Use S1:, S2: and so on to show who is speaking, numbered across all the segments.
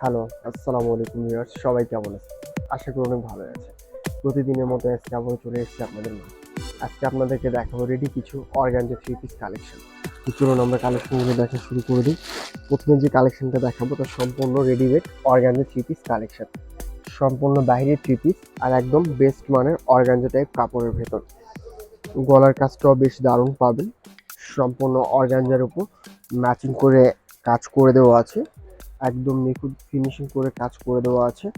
S1: Hello আসসালামু আলাইকুম viewers সবাই কেমন আছে আশা করি অনেক ভালো আছে প্রতিদিনের মতো আজকে আবার চলে এসেছি আপনাদের মাঝে। আজকে আপনাদেরকে দেখাবো রেডি কিছু অর্গানজা থ্রি পিস কালেকশন চলুন আমরা কালেকশনগুলো দেখা শুরু করে দিই। প্রথমে যে কালেকশনটা দেখাবো, তা সম্পূর্ণ readymade organza three piece collection সম্পূর্ণ বাইরের থ্রি পিস আর একদম বেস্ট মানের অর্গানজা টাইপ কাপড়ের ভেতর। গলার কাজটাও বেশ দারুণ পাবেন। সম্পূর্ণ অর্গানজার উপর ম্যাচিং করে কাজ করে দেওয়া আছে। একদম নিখুঁত ফিনিশিং করে কাজ করে দেওয়া আছে।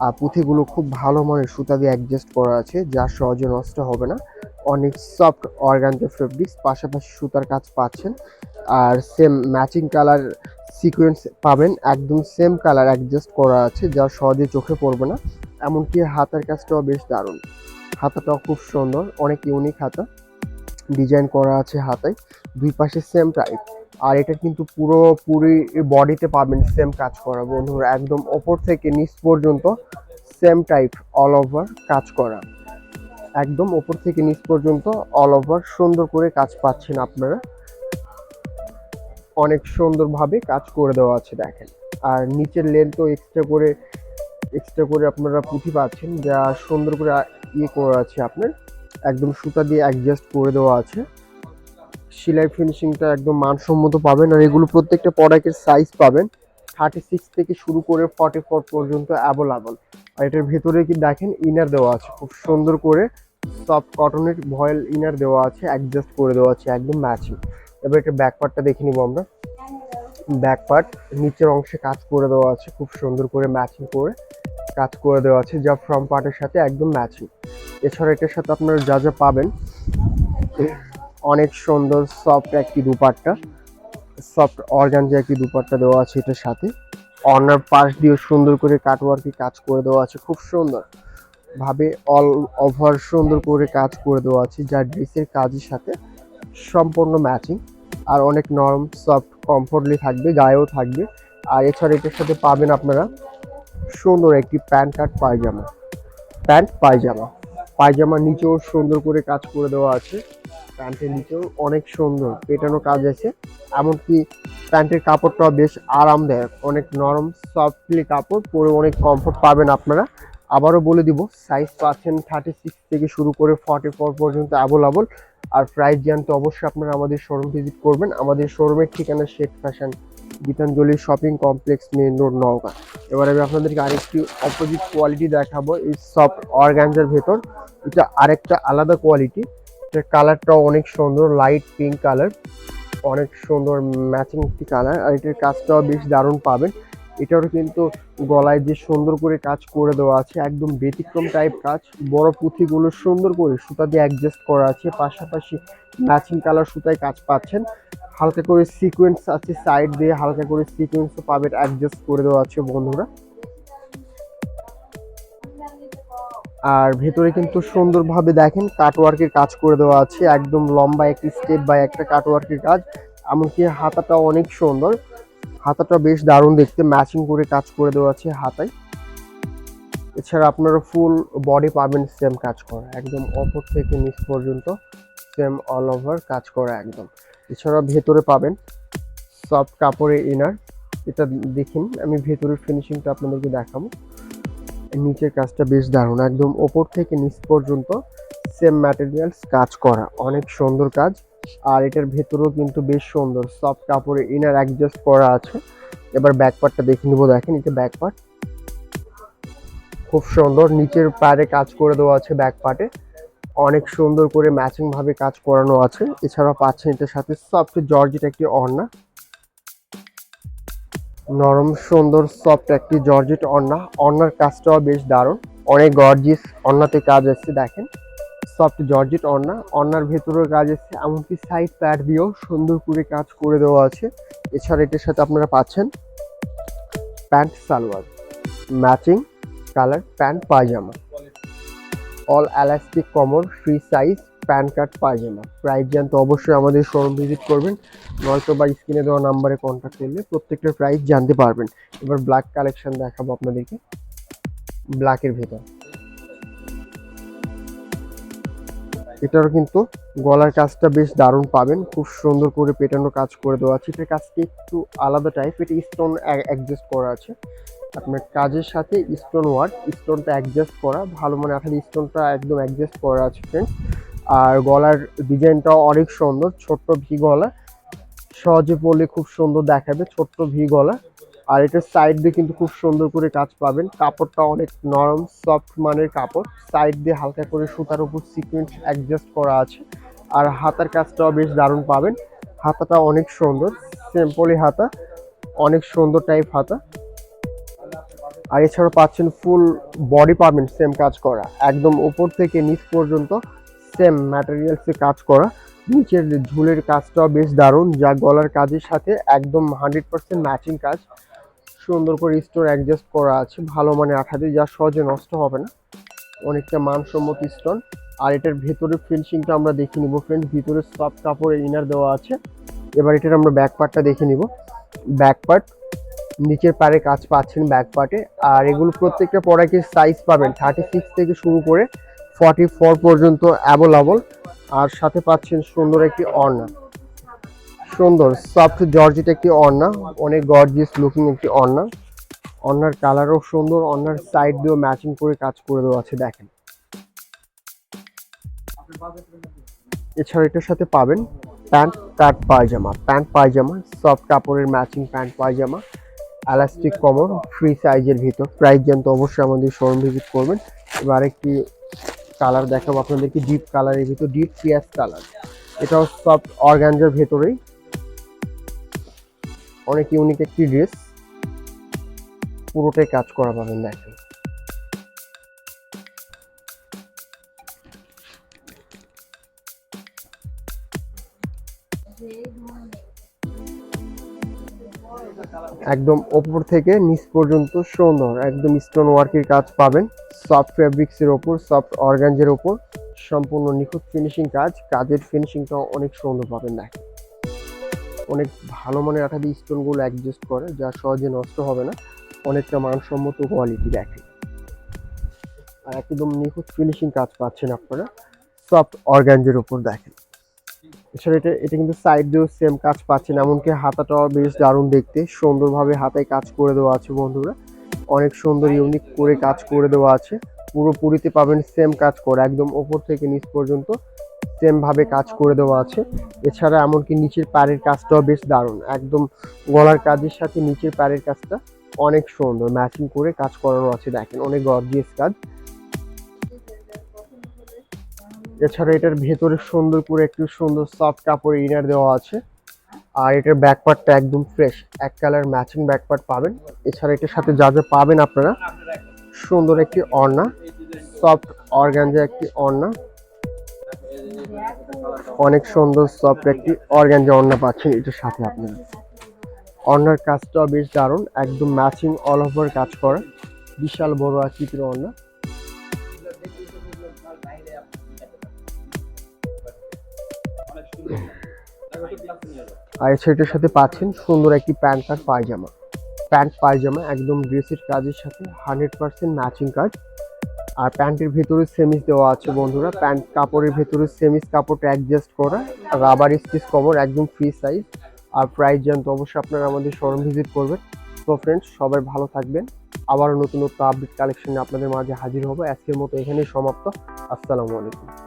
S1: আর পুঁথিগুলো খুব ভালো মানের সুতা দিয়ে অ্যাডজাস্ট করা আছে যা সহজে নষ্ট হবে না। অনেক সফট অর্গানজা ফেব্রিক্স পাশাপাশি সুতার কাজ পাচ্ছেন। আর সেম ম্যাচিং কালার সিকোয়েন্স পাবেন, একদম সেম কালার অ্যাডজাস্ট করা আছে, যা সহজে চোখে পড়বে না। এমনকি হাতের কাজটাও বেশ দারুণ। হাতাটাও খুব সুন্দর, অনেক ইউনিক হাতা। ডিজাইন করা আছে হাতায়, দুই পাশে সেম টাইপ আর এটা কিন্তু পুরোপুরি বডিতে পাবেন সেম কাজ করা। বন্ধুরা, একদম ওপর থেকে নিচ পর্যন্ত সেম টাইপ অল ওভার কাজ করা। একদম ওপর থেকে নিচ পর্যন্ত অল ওভার সুন্দর করে কাজ পাচ্ছেন আপনারা। অনেক সুন্দরভাবে কাজ করে দেওয়া আছে, দেখেন। আর নিচের লেন্থও এক্সট্রা করে এক্সট্রা করে আপনারা পুঁথি পাচ্ছেন, যা সুন্দর করে ইয়ে করা আছে আপনার। একদম সুতা দিয়ে অ্যাডজাস্ট করে দেওয়া আছে। সেলাই ফিনিশিংটা একদম মানসম্মত পাবেন আর এগুলো প্রত্যেকটা প্রোডাক্টের সাইজ পাবেন। থার্টি সিক্স থেকে শুরু করে ফর্টি ফোর পর্যন্ত অ্যাভেলেবল আর এটার ভেতরে কি দেখেন ইনার দেওয়া আছে। খুব সুন্দর করে সফট কটনের ভয়েল ইনার দেওয়া আছে অ্যাডজাস্ট করে দেওয়া আছে, একদম ম্যাচিং এবার এটা ব্যাক পার্টটা দেখে নিব আমরা। ব্যাক পার্ট নিচের অংশে কাজ করে দেওয়া আছে, খুব সুন্দর করে ম্যাচিং করে কাজ করে দেওয়া আছে, যা ফ্রম পার্টের সাথে একদম ম্যাচিং এছাড়া এটার সাথে আপনারা যা যা পাবেন অনেক সুন্দর সফট একটি দুপাট্টা। সফট অর্গানজা একটি দুপাট্টা দেওয়া আছে এটার সাথে। অনার পাশ দিয়ে সুন্দর করে কাটওয়ার্কে কাজ করে দেওয়া আছে, খুব সুন্দর। ভাবে অল ওভার সুন্দর করে কাজ করে দেওয়া আছে, যা ড্রেসের কাজের সাথে সম্পূর্ণ ম্যাচিং আর অনেক নরম সফট কমফোর্টলি থাকবে, গায়েও থাকবে। আর এছাড়া এটার সাথে পাবেন আপনারা সুন্দর একটি প্যান্ট কাট পায়জামা। প্যান্ট পায়জামা। পায়জামার নিচেও সুন্দর করে কাজ করে দেওয়া আছে। প্যান্টের নিচেও অনেক সুন্দর পেটানো কাজ আছে। এমনকি প্যান্টের কাপড়টাও বেশ আরামদায়ক। অনেক নরম সফটলি কাপড়, পরে অনেক কমফোর্ট পাবেন আপনারা। আবারও বলে দিব সাইজ পাচ্ছেন থার্টি সিক্স থেকে শুরু করে ফর্টি ফোর পর্যন্ত অ্যাভেলেবল আর প্রাইস জানতে অবশ্যই আপনারা আমাদের শোরুম ভিজিট করবেন। আমাদের শোরুমের ঠিকানা Sheikh fashion, Gitanjali shopping complex main road, Naogaon. এবার আমি আপনাদেরকে আরেকটি অপোজিট কোয়ালিটি দেখাবো, এই সফট অর্গানজার ভেতর। এটা আরেকটা আলাদা কোয়ালিটি এটার কালারটাও অনেক সুন্দর লাইট পিঙ্ক কালার অনেক সুন্দর ম্যাচিং একটি কালার আর এটার কাজটাও বেশ দারুণ পাবেন। এটারও কিন্তু গলায় যে সুন্দর করে কাজ করে দেওয়া আছে, একদম ব্যতিক্রম টাইপ কাজ, বড় পুঁথিগুলো সুন্দর করে সুতা দিয়ে অ্যাডজাস্ট করা আছে, পাশাপাশি ম্যাচিং কালার সুতায় কাজ পাচ্ছেন। হালকা করে সিকোয়েন্স আছে সাইড দিয়ে, হালকা করে সিকোয়েন্সও পাবেন অ্যাডজাস্ট করে দেওয়া আছে বন্ধুরা। আর ভেতরে কিন্তু সুন্দরভাবে দেখেন কাটওয়ার্কের কাজ করে দেওয়া আছে, একদম লম্বা একটি স্টেপ বাই একটা কাটওয়ার্কের কাজ, এমনকি হাতাটা অনেক সুন্দর। হাতাটা বেশ দারুণ দেখতে ম্যাচিং করে কাজ করে দেওয়া আছে হাতায়। এছাড়া আপনারা ফুল বডি পাবেন সেম কাজ করা, একদম অপর থেকে নিচ পর্যন্ত সেম অল ওভার কাজ করা একদম। এছাড়া ভেতরে পাবেন সফট কাপড়ের ইনার এটা দেখুন, আমি ভেতরের ফিনিশিংটা আপনাদেরকে দেখাবো। নিচের কাজটা বেশ দারুণ। একদম ওপর থেকে নিচ পর্যন্ত সেম ম্যাটেরিয়ালস কাজ করা। অনেক সুন্দর কাজ। আর এটার ভেতরেও কিন্তু বেশ সুন্দর। সফট কাপড়ে ইনার অ্যাডজাস্ট করা আছে। এবার ব্যাক পার্টটা দেখে নিব। দেখেন এটা ব্যাক পার্ট খুব সুন্দর। নিচের পাড়ে কাজ করে দেওয়া আছে ব্যাক পার্টে অনেক সুন্দর করে ম্যাচিং ভাবে কাজ করানো আছে। এছাড়াও পাচ্ছেন এটার সাথে সফট জর্জেট একটি অর্ণা নরম, সুন্দর সফট একটি জর্জেট অন্না। অন্নার কাজটাও বেশ দারুণ। অনেক গর্জিস অন্নাতে কাজ এসছে দেখেন। Soft georgette Anna. অন্নার ভেতরেও কাজ এসছে এমনকি সাইড প্যাড দিয়েও সুন্দর করে কাজ করে দেওয়া আছে। এছাড়া এটার সাথে আপনারা পাচ্ছেন pant salwar. Matching colour pant পায়জামা। অল এলাস্টিক কমর ফ্রি সাইজ প্যান কার্ড পায়জামা প্রাইস জানতে অবশ্যই আমাদের শোরুম ভিজিট করবেন, নয়তো বা স্ক্রিনে দেওয়া নাম্বারে কন্ট্যাক্ট করলে প্রত্যেকটার প্রাইস জানতে পারবেন। এবার ব্ল্যাক কালেকশন দেখাবো আপনাদেরকে ব্ল্যাকের ভেতর। এটারও কিন্তু গলার কাজটা বেশ দারুণ পাবেন, খুব সুন্দর করে পেটানো কাজ করে দেওয়া আছে। এটার কাজটি একটু আলাদা টাইপ এটা স্টোন অ্যাডজাস্ট করা আছে। আপনার কাজের সাথে স্টোন ওয়ার্ক স্টোনটা অ্যাডজাস্ট করা, ভালো মানে রাখার স্টোনটা একদম অ্যাডজাস্ট করা আছে ফ্রেন্ডস আর গলার ডিজাইনটাও অনেক সুন্দর, ছোট্ট ভি গলা। সহজে পরলে খুব সুন্দর দেখাবে, ছোট্ট ভি গলা। আর এটার সাইড দিয়ে কিন্তু খুব সুন্দর করে কাজ পাবেন। কাপড়টা অনেক নরম সফট মানের কাপড়। সাইড দিয়ে হালকা করে সুতার উপর সিকুয়েন্স অ্যাডজাস্ট করা আছে। আর হাতার কাজটাও বেশ দারুণ পাবেন। হাতাটা অনেক সুন্দর সিম্পলি হাতা, অনেক সুন্দর টাইপ হাতা। আর এছাড়াও পাচ্ছেন ফুল বডি পাবেন সেম কাজ করা। একদম উপর থেকে নিচ পর্যন্ত সেম ম্যাটেরিয়ালসে কাজ করা। নিচের ঝুলের কাজটাও বেশ দারুণ, যা গলার কাজের সাথে একদম হান্ড্রেড পার্সেন্ট ম্যাচিং কাজ। সুন্দর করে স্টোন অ্যাডজাস্ট করা আছে, ভালো মানে আঠা দিয়ে, যা সহজে নষ্ট হবে না। অনেকটা মানসম্মত স্টোন আর এটার ভেতরে ফিনিশিংটা আমরা দেখে নিব ফ্রেন্ড ভিতরে সফট কাপড়ের ইনার দেওয়া আছে। এবার এটার আমরা ব্যাক পার্টটা দেখে নিব। ব্যাক পার্ট নিচের পারে কাজ পাচ্ছেন ব্যাক পার্টে আর এগুলো প্রত্যেকটা প্রোডাক্টের সাইজ পাবেন থার্টি সিক্স থেকে শুরু করে ফর্টি ফোর পর্যন্ত অ্যাভেলেবল আর সাথে পাচ্ছেন সুন্দর একটি অর্না সুন্দর সফট জর্জেট একটি অর্না অনেক গর্জিয়াস লুকিং একটি অর্না অন্যার কালারও সুন্দর অন্যার সাইড দিয়েও ম্যাচিং করে কাজ করে দেওয়া আছে, দেখেন। এছাড়া এটার সাথে পাবেন প্যান্ট কাট পায়জামা। প্যান্ট পায়জামা সফট কাপড়ের ম্যাচিং প্যান্ট পায়জামা এলাস্টিক কমর ফ্রি সাইজের ভিতর। প্রাইস জানতে অবশ্যই আমাদের শোরুম ভিজিট করবেন। এবার একটি কালার দেখাবো আপনাদেরকে, ডিপ কালারের ভিতর ডিপ পিয়াজ কালার। এটাও সফট অর্গানজার ভেতরেই। অনেক ইউনিক একটি ড্রেস। পুরোটাই কাজ করা পাবেন, দেখেন। একদম ওপর থেকে নিচ পর্যন্ত সুন্দর, একদম স্টোন ওয়ার্কের কাজ পাবেন। সফট ফ্যাব্রিক্সের ওপর সফট অর্গানজের ওপর, সম্পূর্ণ নিখুঁত ফিনিশিং কাজ, কাজের ফিনিশিংটাও অনেক সুন্দর পাবেন দেখেন অনেক ভালো মানের আঠা দিয়ে স্টোনগুলো অ্যাডজাস্ট করে, যা সহজে নষ্ট হবে না, অনেকটা মানসম্মত কোয়ালিটি দেখে। আর একদম নিখুঁত ফিনিশিং কাজ পাচ্ছেন আপনারা সফট অর্গানজের ওপর দেখেন। এছাড়া এটা এটা কিন্তু সাইড দিয়েও সেম কাজ পাচ্ছেন, এমনকি হাতাটাও বেশ দারুণ দেখতে, সুন্দরভাবে হাতায় কাজ করে দেওয়া আছে বন্ধুরা। অনেক সুন্দর ইউনিক করে কাজ করে দেওয়া আছে। পুরোপুরিতে পাবেন সেম কাজ করে, একদম ওপর থেকে নিচ পর্যন্ত সেম ভাবে কাজ করে দেওয়া আছে। এছাড়া এমনকি নিচের পাড়ের কাজটাও বেশ দারুণ। একদম গলার কাজের সাথে নিচের পাড়ের কাজটা অনেক সুন্দর ম্যাচিং করে কাজ করানো আছে, দেখেন অনেক গর্জিয়াস কাজ। এছাড়া এটার ভেতরে সুন্দর করে একটু সুন্দর সফট কাপড় ইনার দেওয়া আছে। আর এটার ব্যাকপার্টটা একদম ফ্রেশ এক কালার ম্যাচিং ব্যাকপার্ট পাবেন। এছাড়া এটার সাথে যা যা পাবেন আপনারা, সুন্দর একটি অর্না সফট অর্গানজা একটি অর্না অনেক সুন্দর সফট একটি অর্গানজা অর্না পাচ্ছেন এটার সাথে আপনারা। অর্নার কাজটাও বেশ দারুণ, একদম ম্যাচিং অল ওভার কাজ করা। বিশাল বড় আকৃতির অর্না আর সেটার সাথে পাচ্ছেন সুন্দর একটি প্যান্ট আর পায়জামা। প্যান্ট, পায়জামা একদম ড্রেসের কাজের সাথে হান্ড্রেড পার্সেন্ট ম্যাচিং কাজ। আর প্যান্টের ভেতরে সেমিস দেওয়া আছে বন্ধুরা। প্যান্ট কাপড়ের ভেতরে সেমিস কাপড়টা অ্যাডজাস্ট করা রাবার স্টিচ কভার একদম ফ্রি সাইজ আর প্রাইস জানতে অবশ্যই আপনারা আমাদের শোরুম ভিজিট করবেন। তো ফ্রেন্ডস সবাই ভালো থাকবেন। আবারও নতুন নতুন আপডেট কালেকশনে আপনাদের মাঝে হাজির হব। আজকের মতো এখানেই সমাপ্ত। আসসালামু আলাইকুম।